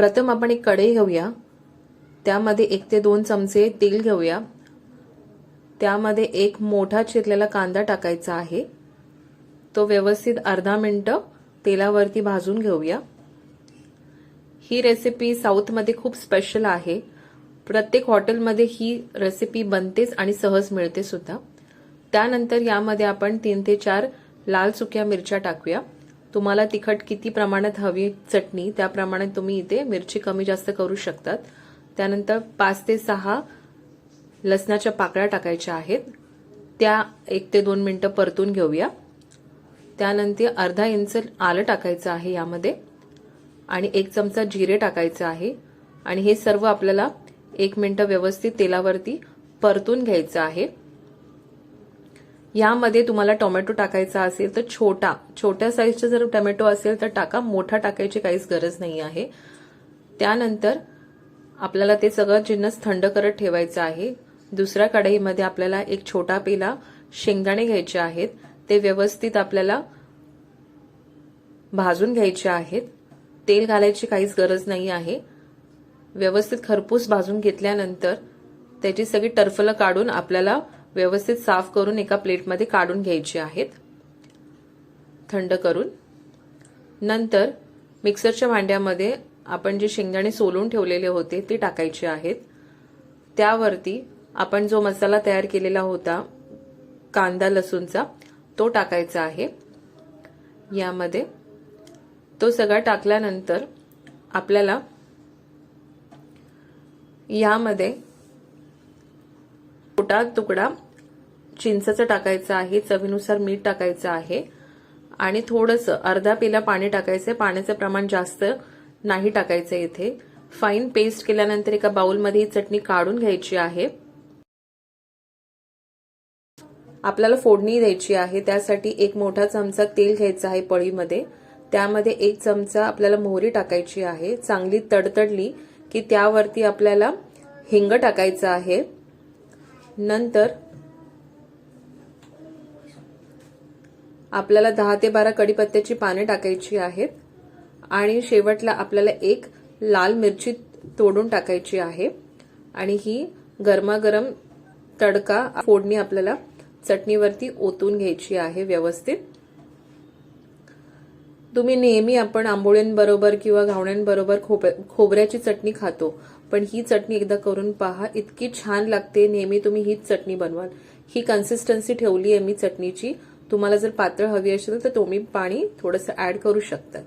प्रथम आपण एक कढई घेऊया. त्यामध्ये एक ते दोन चमचे तेल घेऊया. त्यामध्ये एक मोठा चिरलेला कांदा टाकायचा आहे. तो व्यवस्थित अर्धा मिनटं तेलावरती भाजून घेऊया. ही रेसिपी साऊथमध्ये खूप स्पेशल आहे. प्रत्येक हॉटेलमध्ये ही रेसिपी बनतेच आणि सहज मिळते सुद्धा त्यानंतर यामध्ये आपण तीन ते चार लाल सुक्या मिरच्या टाकूया. तुम्हाला तिखट किती प्रमाणात हवी चटणी त्याप्रमाणे तुम्ही इथे मिरची कमी जास्त करू शकतात. त्यानंतर पाच ते सहा लसणाच्या पाकळ्या टाकायच्या आहेत. त्या एक ते दोन मिनटं परतून घेऊया. त्यानंतर अर्धा इंच आलं टाकायचं आहे यामध्ये आणि एक चमचा जिरे टाकायचं आहे. आणि हे सर्व आपल्याला एक मिनटं व्यवस्थित तेलावरती परतून घ्यायचं आहे. यामध्ये तुम्हाला टोमॅटो टाकायचा असेल तर छोटा छोट्या साईजचा जर टोमॅटो असेल तर टाका. मोठा टाकायची काहीच गरज नाही आहे. त्यानंतर आपल्याला ते सगळं जिन्नस थंड करत ठेवायचं आहे. दुसऱ्या कढईमध्ये आपल्याला एक छोटा पेला शेंगदाणे घ्यायचे आहेत. ते व्यवस्थित आपल्याला भाजून घ्यायचे आहेत. तेल घालायची काहीच गरज नाही आहे. व्यवस्थित खरपूस भाजून घेतल्यानंतर त्याची सगळी टरफलं काढून आपल्याला व्यवस्थित साफ करून एका प्लेटमध्ये काढून घ्यायची आहेत. थंड करून. नंतर मिक्सरच्या भांड्यामध्ये आपण जे शेंगदाणे सोलून ठेवलेले होते ते टाकायचे आहेत. त्यावरती आपण जो मसाला तयार केलेला होता कांदा लसूणचा तो टाकायचा आहे. यामध्ये तो सगळा टाकल्यानंतर आपल्याला यामध्ये छोटा तुकडा चिंचाचा टाकायचा आहे चवीनुसार मीठ टाकायचं आहे. आणि थोडंसं अर्धा पेला पाणी टाकायचं पाण्याचं प्रमाण जास्त नाही टाकायचं इथे. फाईन पेस्ट केल्यानंतर एका बाउलमध्ये ही चटणी काढून घ्यायची आहे. आपल्याला फोडणी द्यायची आहे. त्यासाठी एक मोठा चमचा तेल घ्यायचा आहे पळीमध्ये. त्यामध्ये एक चमचा आपल्याला मोहरी टाकायची आहे. चांगली तडतडली की त्यावरती आपल्याला हिंग टाकायचं आहे. नंतर आपल्याला दहा ते बारा कडीपत्त्याची पाने टाकायची आहेत आणि शेवटला आपल्याला एक लाल मिरची तोडून टाकायची आहे. आणि ही गरमागरम तडका फोडणी आपल्याला चटणीवरती ओतून घ्यायची आहे व्यवस्थित. तुम्ही नेहमी आपण आंबोळ्यांबरोबर किंवा घावण्यांबरोबर खोब खोबऱ्याची चटणी खातो. पण ही चटणी एकदा करून पहा इतकी छान लागते नेहमी तुम्ही हीच चटणी बनवाल. ही कन्सिस्टन्सी ठेवली आहे मी चटणीची. तुम्हाला जर पातळ हवी असेल तर तुम्ही पाणी थोडंसं ऍड करू शकता.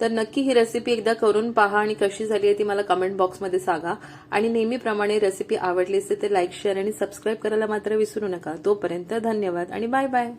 तर नक्की ही रेसिपी एकदा करून पहा आणि कशी झाली आहे ती मला कमेंट बॉक्समध्ये सांगा. आणि नेहमीप्रमाणे रेसिपी आवडली असेल तर लाईक शेअर आणि सबस्क्राईब करायला मात्र विसरू नका. तोपर्यंत धन्यवाद आणि बाय बाय